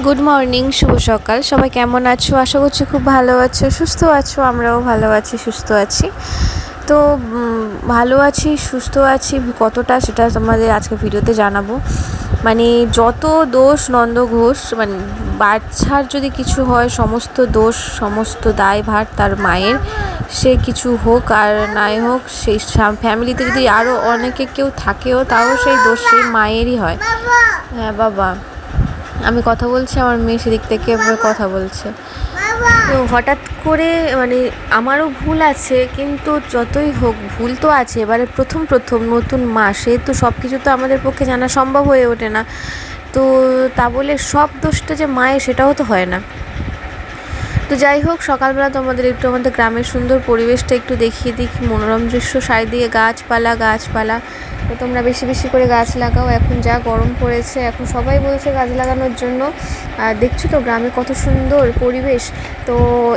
Good morning শুভ সকাল। সবাই কেমন আছো? আশা করছি খুব ভালো আছো। সুস্থ আছো? আমরাও ভালো আছি, সুস্থ আছি। তো ভালো আছি, সুস্থ আছি। কতটা সেটা তোমাদের আজকে ভিডিওতে জানাব। মানে যত দোষ নন্দ ঘোষ মানে বাচ্চার যদি কিছু হয়, সমস্ত দোষ, সমস্ত দায়ভার তার মায়ের, সে কিছু হোক আর নাই হোক, সেই ফ্যামিলিতে যদি আরও অনেকে কেউ থাকেও, তাও সেই দোষ সেই মায়েরই হয়। হ্যাঁ বাবা। আমি কথা বলছি, আমার মেয়ে সেদিক থেকে কথা বলছে। তো হঠাৎ করে মানে আমারও ভুল আছে, কিন্তু যতই হোক ভুল তো আছে। এবারে প্রথম প্রথম নতুন মা, সে তো সব কিছু তো আমাদের পক্ষে জানা সম্ভব হয়ে ওঠে না। তো তা বলে সব দোষটা যে মায়ের, সেটাও তো হয় না। তো যাই হোক, সকালবেলা তোমাদের একটু আমাদের গ্রামের সুন্দর পরিবেশটা একটু দেখিয়ে দিই, মনোরম দৃশ্য, চারিদিকে গাছপালা গাছপালা। তো তোমরা বেশি বেশি করে গাছ লাগাও। এখন যা গরম পড়েছে, এখন সবাই বলছে গাছ লাগানোর জন্য। আর দেখছ তো গ্রামে কত সুন্দর পরিবেশ। তো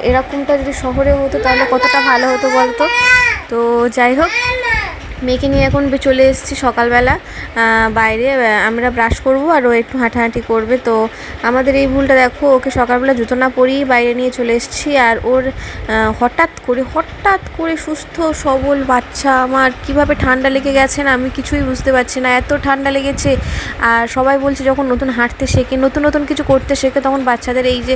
এরকমটা যদি শহরে হতো তাহলে কতটা ভালো হতো বলতো? তো যাই হোক মেয়েকে নিয়ে এখন চলে এসেছি সকালবেলা বাইরে আমরা ব্রাশ করব আর ও একটু হাঁটাহাঁটি করবে। তো আমাদের এই ভুলটা দেখো, ওকে সকালবেলা জুতো না পরিয়ে বাইরে নিয়ে চলে এসেছি আর ওর হঠাৎ করে হঠাৎ করে সুস্থ, সবল বাচ্চা আমার, কীভাবে ঠান্ডা লেগে গেছে না আমি কিছুই বুঝতে পারছি না। এত ঠান্ডা লেগেছে আর সবাই বলছে যখন নতুন হাঁটতে শেখে, নতুন নতুন কিছু করতে শেখে তখন বাচ্চাদের এই যে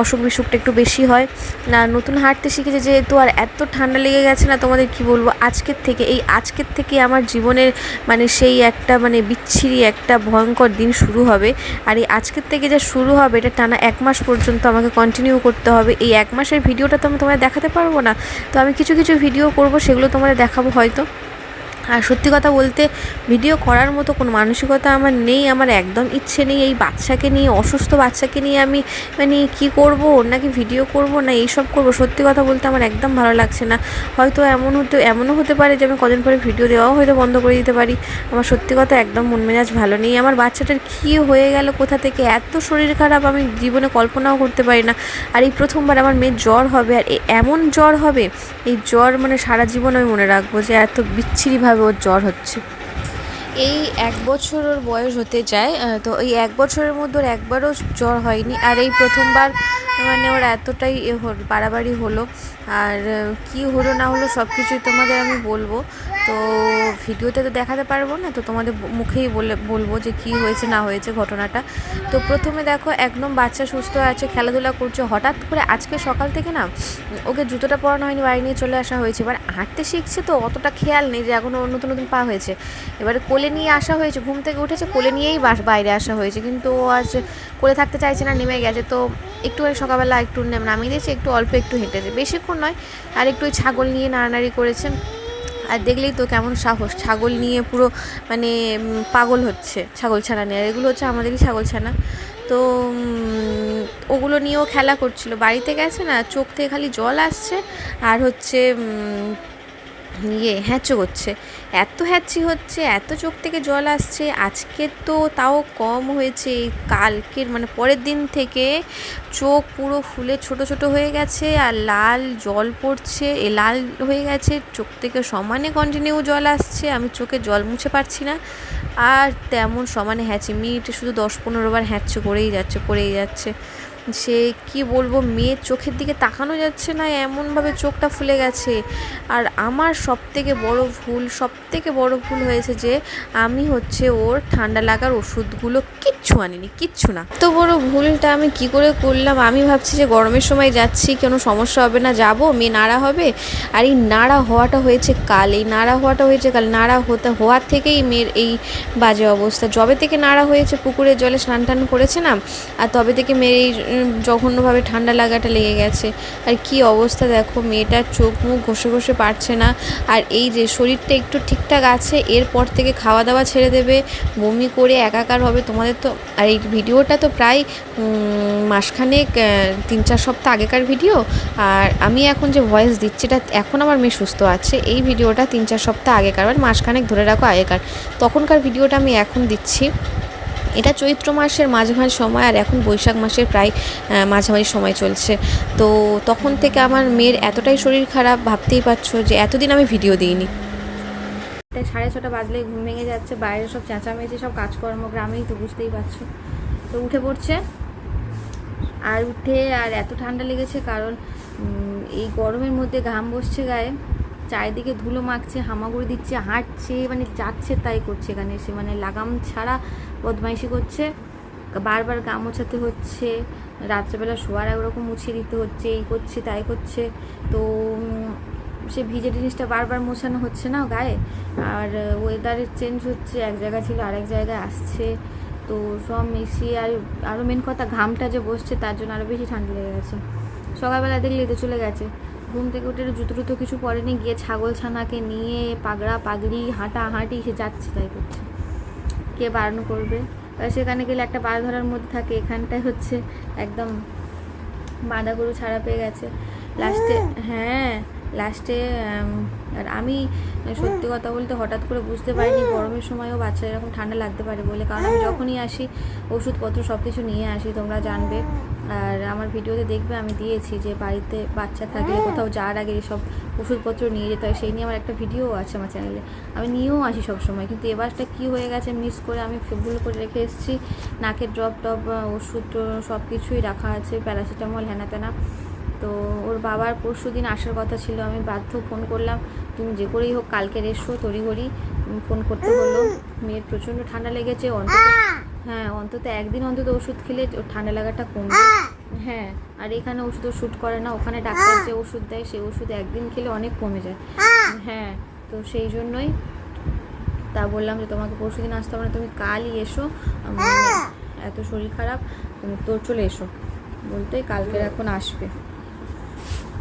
অসুখ বিসুখটা একটু বেশি হয়। না নতুন হাঁটতে শিখেছে যেহেতু আর এত ঠান্ডা লেগে গেছে না তোমাদের কি বলব? আজকের থেকে এই আজকের থেকে আমার জীবনের মানে সেই একটা মানে বিচ্ছিরি একটা ভয়ঙ্কর দিন শুরু হবে। আর এই আজকের থেকে যা শুরু হবে, এটা টানা এক মাস পর্যন্ত আমাকে কন্টিনিউ করতে হবে। এই এক মাসের ভিডিওটা তো আমি তোমায় দেখাতে পারব না। তো আমি কিছু কিছু ভিডিও করব, সেগুলো তোমাদের দেখাবো হয়তো। আর সত্যি কথা বলতে ভিডিও করার মতো কোনো মানসিকতা আমার নেই, আমার একদম ইচ্ছে নেই এই বাচ্চাকে নিয়ে, অসুস্থ বাচ্চাকে নিয়ে আমি মানে কি করব নাকি ভিডিও করব, না এইসব করব। সত্যি কথা বলতে আমার একদম ভালো লাগছে না। হয়তো এমন হতে, এমনও হতে পারে যে আমি কদিন পরে ভিডিও দেওয়াও হয়তো বন্ধ করে দিতে পারি। আমার সত্যি কথা একদম মন মেজাজ ভালো নেই। আমার বাচ্চাটার কী হয়ে গেল, কোথা থেকে এত শরীর খারাপ আমি জীবনে কল্পনাও করতে পারি না। আর এই প্রথমবার আমার মেয়ের জ্বর হবে, আর এমন জ্বর হবে, এই জ্বর মানে সারা জীবন আমি মনে রাখব যে এত বিচ্ছিরিভাবে ওর জ্বর হচ্ছে। এই এক বছর ওর বয়স হতে যায় তো এই এক বছরের মধ্যে ওর একবারও জ্বর হয়নি। আর এই প্রথমবার মানে ওর এতটাই বাড়াবাড়ি হলো। আর কি হলো না হলো সব কিছুই তোমাদের আমি বলব। তো ভিডিওতে তো দেখাতে পারব না, তো তোমাদের মুখেই বলে, বলব যে কি হয়েছে, না হয়েছে ঘটনাটা। তো প্রথমে দেখো, একদম বাচ্চা সুস্থ আছে, খেলাধুলা করছে। হঠাৎ করে আজকে সকাল থেকে না, ওকে জুতোটা পরানো হয়নি, বাড়ি নিয়ে চলে আসা হয়েছে। এবার হাঁটতে শিখছে তো, অতটা খেয়াল নেই যে এখনও নতুন নতুন পা হয়েছে। এবারে কোলে নিয়ে আসা হয়েছে, ঘুম থেকে উঠেছে, কোলে নিয়েই বাস- বাইরে আসা হয়েছে। কিন্তু ও আজ কোলে থাকতে চাইছে না, নেমে গেছে। তো একটু সকালবেলা একটু নেম- নামিয়ে দিয়েছে, একটু অল্প একটু হেঁটেছে। বেশিক্ষণ নয় আর একটু ওই ছাগল নিয়ে নাড়ানাড়ি করেছে। আর দেখলেই তো কেমন সাহস। ছাগল নিয়ে পুরো মানে পাগল হচ্ছে ছাগল ছানা নিয়ে। আর এগুলো হচ্ছে আমাদেরই ছাগল ছানা। তো ওগুলো নিয়েও খেলা করছিল। বাড়িতে গেছে না, চোখ থেকে খালি জল আসছে আর হচ্ছে ইয়ে হ্যাঁচো করছে। এত হ্যাচি হচ্ছে, এত চোখ থেকে জল আসছে, আজকে তো তাও কম হয়েছে। কালকের মানে পরের দিন থেকে চোখ পুরো ফুলে ছোট ছোট হয়ে গেছে আর লাল জল পড়ছে, এ লাল হয়ে গেছে, চোখ থেকে সমানে কন্টিনিউ জল আসছে, আমি চোখে জল মুছে পারছি না। আর তেমন সমানে হ্যাচি, মিনিটে শুধু দশ পনেরো বার হ্যাচো করেই যাচ্ছে করেই যাচ্ছে। সে কি বলব, মেয়ের চোখের দিকে তাকানো যাচ্ছে না, এমনভাবে চোখটা ফুলে গেছে। আর আমার সব থেকে বড় ভুল সব থেকে বড় ভুল হয়েছে যে আমি হচ্ছে ওর ঠান্ডা লাগার ওষুধগুলো কিচ্ছু আনিনি, কিচ্ছু না। তো বড় ভুলটা আমি কি করে করলাম? আমি ভাবছি যে গরমের সময় যাচ্ছি, কোনো সমস্যা হবে না, যাব, মেয়ে নাড়া হবে। আর এই নাড়া হওয়াটা হয়েছে কাল, এই নাড়া হওয়াটা হয়েছে কাল, নাড়া হতে, হওয়ার থেকেই মেয়ের এই বাজে অবস্থা। যবে থেকে নাড়া হয়েছে, পুকুরের জলে স্নান টান করেছে না, আর তবে থেকে মেয়ের এই জঘন্যভাবে ঠান্ডা লাগাটা লেগে গেছে। আর কি অবস্থা দেখো, মেয়েটার চোখ মুখ ঘষে ঘষে পারছে না। আর এই যে শরীরটা একটু ঠিকঠাক আছে, এরপর থেকে খাওয়া দাওয়া ছেড়ে দেবে। বমি করে একাকার হবে, তোমাদের তো আর এই ভিডিওটা তো প্রায় মাসখানেক তিন চার সপ্তাহ আগেকার ভিডিও। আর আমি এখন যে ভয়েস দিচ্ছি, এটা এখন আমার মেয়ে সুস্থ আছে। এই ভিডিওটা তিন চার সপ্তাহ আগেকার মানে মাসখানেক ধরে রাখো আগেকার। তখনকার ভিডিওটা আমি এখন দিচ্ছি। এটা চৈত্র মাসের মাঝামাঝি সময় আর এখন বৈশাখ মাসের প্রায় মাঝামাঝি সময় চলছে। তো তখন থেকে আমার মেয়ের এতটাই শরীর খারাপ, ভাবতেই পারছ যে এতদিন আমি ভিডিও দিইনি। তাই সাড়ে ছটা বাজলে ঘুম ভেঙে যাচ্ছে, বাইরে সব চেঁচামেচি, সব কাজকর্ম, গ্রামেই তো বুঝতেই পারছ। তো উঠে পড়ছে। আর উঠে আর এত ঠান্ডা লেগেছে কারণ এই গরমের মধ্যে ঘাম বসছে গায়ে, চারিদিকে ধুলো মাখছে, হামাগুড়ি দিচ্ছে, হাঁটছে মানে যাচ্ছে তাই করছে এখানে এসে। মানে লাগাম ছাড়া বদমাইশি করছে, বারবার গা মোছাতে হচ্ছে, রাত্রেবেলা শোয়ার ওরকম মুছিয়ে দিতে হচ্ছে, এই করছে, তাই করছে। তো সে ভিজে জিনিসটা বারবার মোছানো হচ্ছে না গায়ে। আর ওয়েদারের চেঞ্জ হচ্ছে, এক জায়গা ছিল আরেক জায়গায় আসছে। তো সব মিশিয়ে আর আরও মেন কথা ঘামটা যে বসছে, তার জন্য আরও বেশি ঠান্ডা লেগে গেছে। সকালবেলা দেখলে তো চলে গেছে। ঘুম থেকে উঠে জুতো টুতো কিছু পরেনি, গিয়ে ছাগল ছানাকে নিয়ে পাগড়া পাগড়ি হাঁটা হাঁটি সে যাচ্ছে তাই করছে। কে বারণ করবে? সেখানে গেলে একটা বাঁধ ধরার মধ্যে থাকে, এখানটায় হচ্ছে একদম বাঁধা গরু ছাড়া পেয়ে গেছে। লাস্টে হ্যাঁ লাস্টে আর আমি সত্যি কথা বলতে হঠাৎ করে বুঝতে পারিনি, গরমের সময়ও বাচ্চারা এরকম ঠান্ডা লাগতে পারে বলে। কারণ আমি যখনই আসি, ওষুধপত্র সব কিছু নিয়ে আসি, তোমরা জানবে। আর আমার ভিডিওতে দেখবে আমি দিয়েছি যে বাড়িতে বাচ্চা থাকলে কোথাও যাওয়ার আগে সব ওষুধপত্র নিয়ে যেতে হয় সেই নিয়ে আমার একটা ভিডিও আছে আমার চ্যানেলে আমি নিয়েও আসি সব সময় কিন্তু এবারটা কি হয়ে গেছে মিস করে আমি ভুল করে রেখে এসেছি। নাকের ড্রপ টপ ওষুধ সব কিছুই রাখা আছে প্যারাসিটামল হ্যানা ত্যানা তো ওর বাবার পরশু দিন আসার কথা ছিল আমি বাধ্য ফোন করলাম তুমি যে করেই হোক কালকে এসো তড়িঘড়ি ফোন করতে হলো মেয়ের প্রচণ্ড ঠান্ডা লেগেছে অন্তত হ্যাঁ অন্তত একদিন অন্তত ওষুধ খেলে ঠান্ডা লাগাটা কমবে। হ্যাঁ আর এখানে ওষুধ শ্যুট করে না ওখানে ডাক্তার যে ওষুধ দেয় সেই ওষুধ একদিন খেলে অনেক কমে যায়। হ্যাঁ তো সেই জন্যই তা বললাম যে তোমাকে পরশু দিন আসতে হবে না তুমি কালই এসো। এত শরীর খারাপ তুমি তোর চলে এসো। বলতে কালকে এখন আসবে।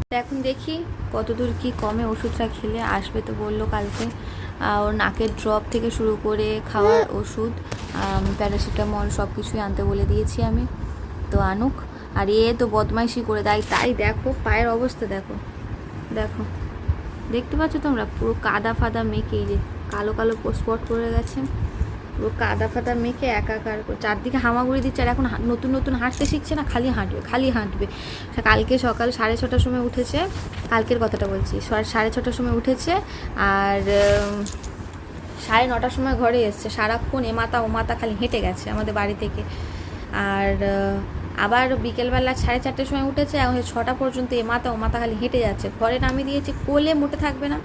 তা এখন দেখি কতদূর কি কমে ওষুধটা খেলে আসবে তো বলল কালকে। আহ, ওর নাকের ড্রপ থেকে শুরু করে খাওয়ার ওষুধ। প্যারাসিটামল সব কিছুই আনতে বলে দিয়েছি আমি। তো আনুক। আর এ তো বদমাইশি করে দেয়। তাই দেখো, পায়ের অবস্থা দেখো। দেখো। দেখতে পাচ্ছ তোমরা? পুরো কাদা ফাদা মেখে এই যে কালো কালো স্পট পড়ে গেছে। পুরো কাদা ফাদা মেখে একাকার করে। চারদিকে হামাগুড়ি দিচ্ছে। আর এখন নতুন নতুন হাঁটতে শিখছে না? খালি হাঁটবে খালি হাঁটবে। কালকে সকাল সাড়ে ছটার সময় উঠেছে। কালকের কথাটা বলছি। সাড়ে ছটার সময় উঠেছে। আর সাড়ে নটার সময় ঘরে এসছে। সারাক্ষণ এ মাথা ও মাথা খালি হেঁটে গেছে আমাদের বাড়ি থেকে। আর আবার বিকেলবেলা সাড়ে চারটের সময় উঠেছে এখন ছটা পর্যন্ত এ মাথা ও মাথা খালি হেঁটে যাচ্ছে। ঘরে নামিয়ে দিয়েছে, কোলে মোটে থাকবে না।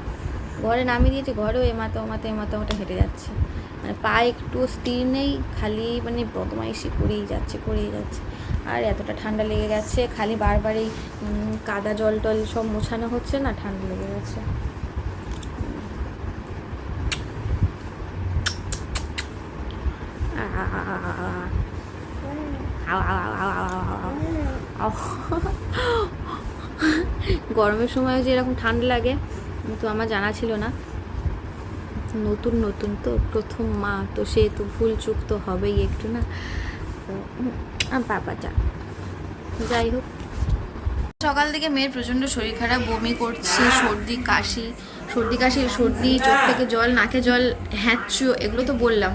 ঘরে নামিয়ে দিয়েছে, ঘরেও এ মাথা ও মাথা এ মাথা ওটা হেঁটে যাচ্ছে। মানে পা একটু স্থির নেই, খালি মানে বদমাইশি করেই যাচ্ছে করেই যাচ্ছে। আর এতটা ঠান্ডা লেগে গেছে, খালি বারবার এই কাদা জল টল সব মোছানো হচ্ছে না, ঠান্ডা লেগে গেছে। গরমের সময় যে এরকম ঠান্ডা লাগে কিন্তু আমার জানা ছিল না। নতুন নতুন তো, প্রথম মা, তো সে তো ভুল চুক তো হবেই একটু না। তো বাবা যা। যাই হোক। সকাল থেকে মেয়ের প্রচণ্ড শরীর খারাপ, বমি করছে, সর্দি, কাশি সর্দি কাশি, সর্দি, চোখ থেকে জল, নাকে জল, হ্যাঁচু এগুলো তো বললাম।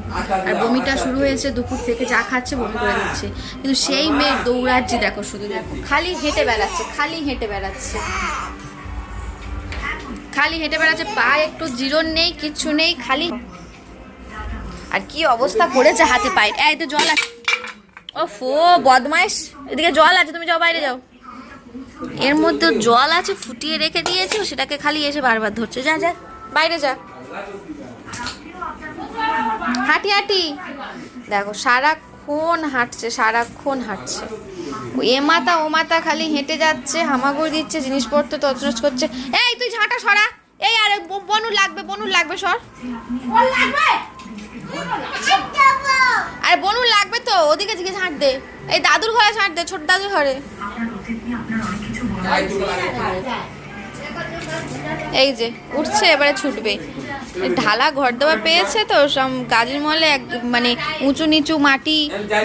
আর বমিটা শুরু হয়েছে দুপুর থেকে যা খাচ্ছে, বমি করে দিচ্ছে কিন্তু সেই মেয়ের দৌড়াচ্ছি দেখো শুধু, দেখো। খালি হেঁটে বেড়াচ্ছে, খালি হেঁটে বেড়াচ্ছে। খালি হেঁটে বেড়াচ্ছে, পা একটু জিরোন নেই, কিচ্ছু নেই, খালি আর কি অবস্থা করেছে হাতে পায়ে? এই তো জল আছে। ও ফো বদমাইশ। এদিকে জল আছে, তুমি যাও বাইরে যাও। এর মধ্যে জল আছে, ফুটিয়ে রেখে দিয়েছে সেটাকে খালি এসে বারবার ধরছে। যা যা। বাইরে যা। হাঁটি হাঁটি। দেখো, সারাক্ষণ হাঁটছে সারাক্ষণ হাঁটছে। এ মাথা, ও মাথা খালি হেঁটে যাচ্ছে, হামাগুড়ি দিচ্ছে, জিনিসপত্র তছনছ করছে। এই, তুই ঝাঁটা সরা। এই, আরে বনু লাগবে বনু লাগবে, সর। আরে, বনু লাগবে তো, ওদিকে দিকে ঝাঁট দে। এই দাদুর ঘরে ঝাঁট দে, ছোট দাদুর ঘরে। এই যে উঠছে এবারে ছুটবে। ঢালা ঘর দেওয়া পেয়েছে তো সব গাজীর মহলে এক মানে উঁচু নিচু মাটি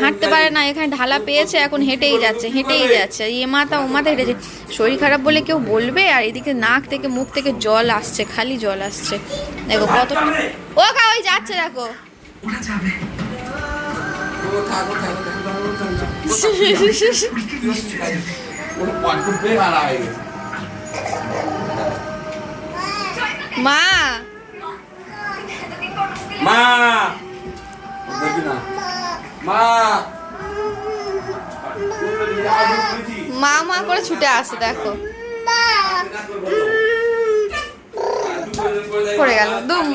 হাঁটতে পারে না এখানে ঢালা পেয়েছে এখন হেঁটেই যাচ্ছে হেঁটেই যাচ্ছে। এ মাথা ও মাথা হেঁটে যাচ্ছে। শরীর খারাপ বলে কেউ বলবে আর এদিকে নাক থেকে মুখ থেকে জল আসছে খালি জল আসছে। দেখো কত ও কা ওই যাচ্ছে দেখো। মা মা দেখি না মা মা মা করে ছুটে আসে দেখো পড়ে গেল। দুম।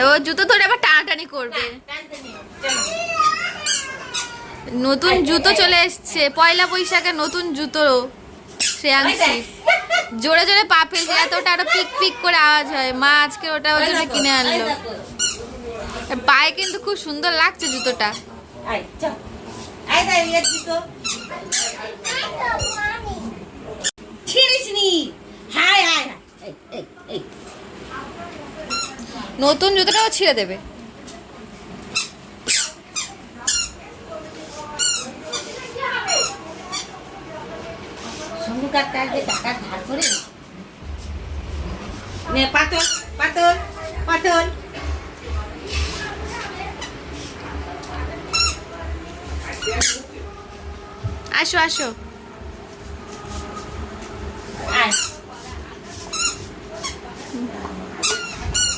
এবার জুতো ধরে আবার করবে? নতুন জুতো চলে এসছে। পয়লা বৈশাখে নতুন জুতো শ্রেয়াংশী। জোরে জোরে পা ফেলছে। এত ওটা আরও পিক পিক করে আওয়াজ হয়। মা আজকে ওটা ওর জন্য কিনে আনলো। পায়ে কিন্তু খুব সুন্দর লাগছে জুতোটা। হায় হায় হায়। নতুন জুতোটাও ছিঁড়ে দেবে। কাকটা যে টাকা ধার করে নে। পাতল পাতল পাতল আসো আসো।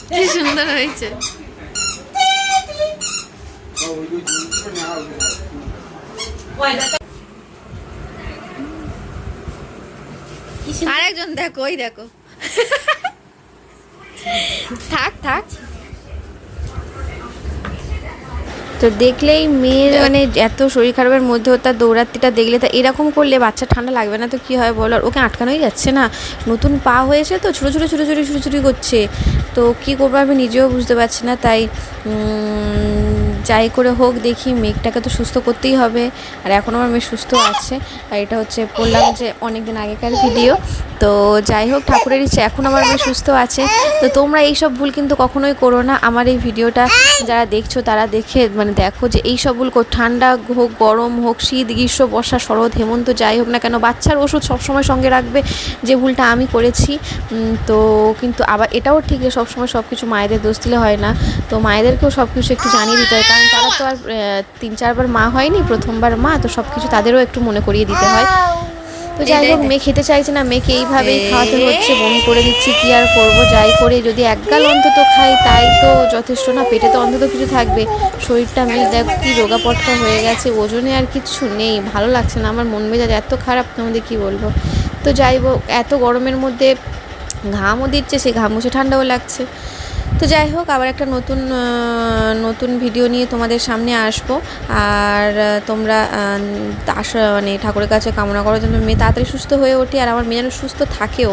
কি সুন্দর হয়েছে। পয়লা কি আরেকজন দেখো ওই দেখো। থাক থাক। তো দেখলেই মেয়ের মানে এত শরীর খারাপের মধ্যেও তার দৌড়াত্তিটা দেখলে তা এরকম করলে বাচ্চা ঠান্ডা লাগবে না তো কি হয় বলো? আর ওকে আটকানোই যাচ্ছে না। নতুন পা হয়েছে তো ছোটো ছোটো ছোটো ছোটো ছোটো ছোটো করছে। তো কি করব আমি নিজেও বুঝতে পারছি না। তাই যাই করে হোক, দেখি মেঘটাকে তো সুস্থ করতেই হবে। আর এখন আমার মেয়ে সুস্থ আছে। আর এটা হচ্ছে বললাম যে অনেক দিন আগেকার ভিডিও। তো যাই হোক, ঠাকুরের ইচ্ছে, এখন আমার মেয়ে সুস্থ আছে। তো তোমরা এইসব ভুল কিন্তু কখনোই করো না। আমার এই ভিডিওটা যারা দেখছ, তারা দেখে মানে দেখো যে এই সব ভুল ঠান্ডা হোক, গরম হোক, শীত, গ্রীষ্ম, বর্ষা, শরৎ, হেমন্ত, যাই হোক না কেন, বাচ্চার ওষুধ সবসময় সঙ্গে রাখবে যে ভুলটা আমি করেছি। তো কিন্তু আবার এটাও ঠিক যে সবসময় সব কিছু মায়েদের দোষ দিলে হয় না। তো মায়েদেরকেও সব কিছু একটু জানিয়ে দিতে হয়। কারণ তারা তো আর তিন, চারবার মা হয়নি, প্রথমবার মা, তো সব কিছু তাদেরও একটু মনে করিয়ে দিতে হয়। তো যাই হোক মেয়ে খেতে চাইছে না মেয়েকে এইভাবেই খাওয়াতে হচ্ছে বমি করে দিচ্ছি কি আর করব? যাই করে যদি একগাল অন্তত খাই তাই তো যথেষ্ট না পেটে তো অন্তত কিছু থাকবে। শরীরটা মেয়ে দেখ কি রোগা পটকা হয়ে গেছে ওজনে আর কিছু নেই ভালো লাগছে না আমার মন মেজাজ এত খারাপ তোমাদের কি বলব? তো যাই হোক এত গরমের মধ্যে ঘামও দিচ্ছে সে ঘাম মুছে ঠান্ডাও লাগছে। তো যাই হোক, আবার একটা নতুন নতুন ভিডিও নিয়ে তোমাদের সামনে আসব। আর তোমরা আস মানে ঠাকুরের কাছে কামনা করো যেন মেয়ে তাড়াতাড়ি সুস্থ হয়ে ওঠে, আর আমার মেয়ে যেন সুস্থ থাকেও।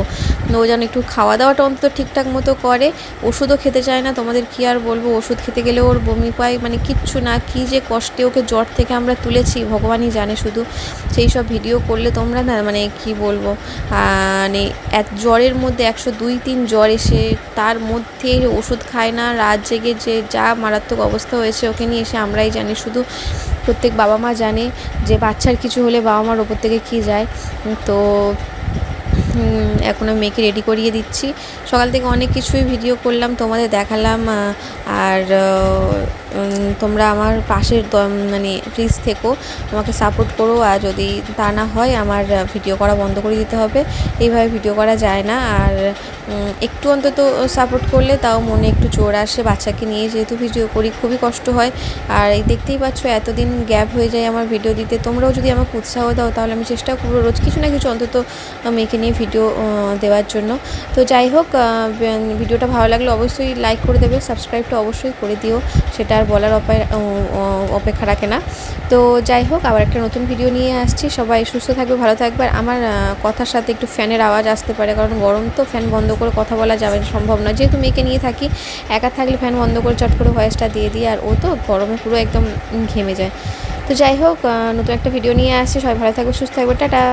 ও যেন একটু খাওয়া দাওয়াটা অন্তত ঠিকঠাক মতো করে। ওষুধও খেতে চায় না, তোমাদের কি আর বলব? ওষুধ খেতে গেলে ওর বমি পায় মানে কিচ্ছু না। কি যে কষ্টে ওকে জ্বর থেকে আমরা তুলেছি, ভগবানই জানে শুধু। সেই সব ভিডিও করলে তোমরা না মানে কি বলব? মানে এক জ্বরের মধ্যে একশো দুই, তিন জ্বর এসে তার মধ্যে ওষুধ খায় না, রাত জেগে যে যা মারাত্মক অবস্থা হয়েছে ওকে নিয়ে এসে আমরাই জানি। শুধু প্রত্যেক বাবা মা জানে যে বাচ্চার কিছু হলে বাবা মার ওপর থেকে কী যায়। তো এখন আমি মেয়েকে রেডি করিয়ে দিচ্ছি। সকাল থেকে অনেক কিছুই ভিডিও করলাম, তোমাদের দেখালাম আর তোমরা আমার পাশের মানে প্লিজ থেকো, আমাকে সাপোর্ট করো, আর যদি তা না হয়, আমার ভিডিও করা বন্ধ করে দিতে হবে। এইভাবে ভিডিও করা যায় না, আর একটু অন্তত সাপোর্ট করলে তাও মনে একটু জোর আসে, বাচ্চাকে নিয়ে যেহেতু ভিডিও করি, খুবই কষ্ট হয়। আর এই দেখতেই পাচ্ছ, এতদিন গ্যাপ হয়ে যায় আমার ভিডিও দিতে। তোমরাও যদি আমাকে উৎসাহ দাও, তাহলে আমি চেষ্টা করব রোজ কিছু না কিছু অন্তত মেয়েকে নিয়ে ভিডিও দেওয়ার জন্য। তো যাই হোক ভিডিওটা ভালো লাগলে অবশ্যই লাইক করে দেবে সাবস্ক্রাইবটা অবশ্যই করে দিও, সেটা আর বলার অপেক্ষা রাখে না। তো যাই হোক, আবার একটা নতুন ভিডিও নিয়ে আসছি, সবাই সুস্থ থাকবে, ভালো থাকবে। আর আমার কথার সাথে একটু ফ্যানের আওয়াজ আসতে পারে, কারণ গরম তো, ফ্যান বন্ধ করে কথা বলা যাবে সম্ভব না যেহেতু মেয়েকে নিয়ে থাকি, একা থাকলে ফ্যান বন্ধ করে চট করে ভয়েসটা দিয়ে দিই, আর ও তো গরমে পুরো একদম ঘেমে যায়। তো যাই হোক নতুন একটা ভিডিও নিয়ে আসছি, সবাই ভালো থাকবে, সুস্থ থাকবে, টাটা।